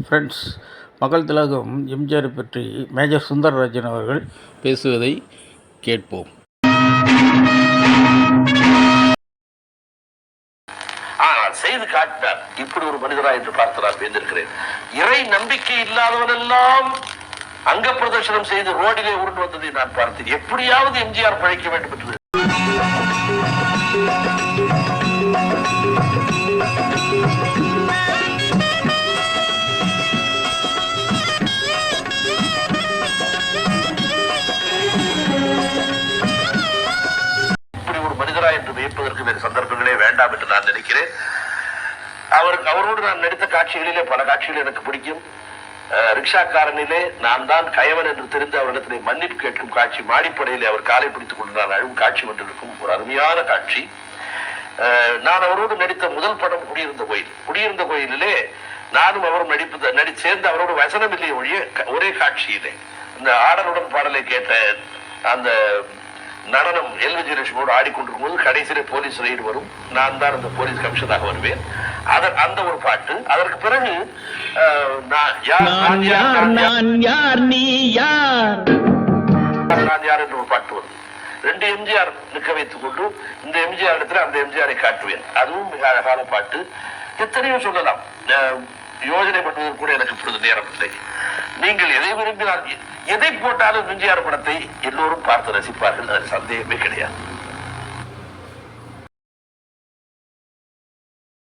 Friends மகள் திலகம் எம்ஜிஆர் பற்றி மேஜர் சுந்தரராஜன் அவர்கள் பேசுவதை கேட்போம். செய்து காட்டினார் இப்படி ஒரு மனிதரா என்று பார்த்து நான் வேந்திருக்கிறேன் இறை நம்பிக்கை இல்லாதவனெல்லாம் அங்க பிரதர்சனம் செய்து ரோடிலே உருண்டு வந்ததை நான் பார்த்தேன் எப்படியாவது எம்ஜிஆர் பழைக்க வேண்டும் என்று வேண்டாம் என்று நான் நினைக்கிறேன். அவருக்கு அவரோடு நான் நடித்த காட்சிகளிலே பல காட்சிகள் எனக்கு பிடிக்கும். ரிக்ஷாக்காரனிலே நான் தான் கயவன் என்று தெரிந்து அவரிடத்திலே மன்னிப்பு கேட்கும் காட்சி மாடிப்படையிலே அவர் காலை பிடித்துக் கொண்டு நான் அழும் காட்சி ஒன்றிருக்கும் ஒரு அருமையான காட்சி. நான் அவரோடு நடித்த முதல் படம் குடியிருந்த கோயில். குடியிருந்த கோயிலிலே நானும் அவரும் நடிப்பு நடி சேர்ந்து அவரோட வசனம் இல்லையே ஒழிய ஒரே காட்சியிலே இந்த ஆடலுடன் பாடலை கேட்ட அந்த நடனம் எல் விஜயலட்சுமியோடு ஆடிக்கொண்டிருக்கும் போது கடைசியிலே போலீஸ் ரைடு வரும். நான் தான் அந்த போலீஸ் கமிஷனராக வருவேன். அதன் அந்த ஒரு பாட்டு. அதற்கு பிறகு நான் யார் நான் யார் நீ நான் என்று ஒரு பாட்டு வரும். ரெண்டு எம்ஜிஆர் நிற்க வைத்துக் கொண்டு இந்த எம்ஜிஆர் இடத்துல அந்த எம்ஜிஆரை காட்டுவேன். அதுவும் மிக அழகான பாட்டு. எத்தனையோ சொல்லலாம். யோசனை பண்ணுவதற்கு கூட எனக்கு இப்பொழுது நேரம் இல்லை. நீங்கள் எதை விரும்பினால் எதை போட்டாலும் எம்ஜிஆர் படத்தை எல்லோரும் பார்த்து ரசிப்பார்கள் அதில் சந்தேகமே கிடையாது.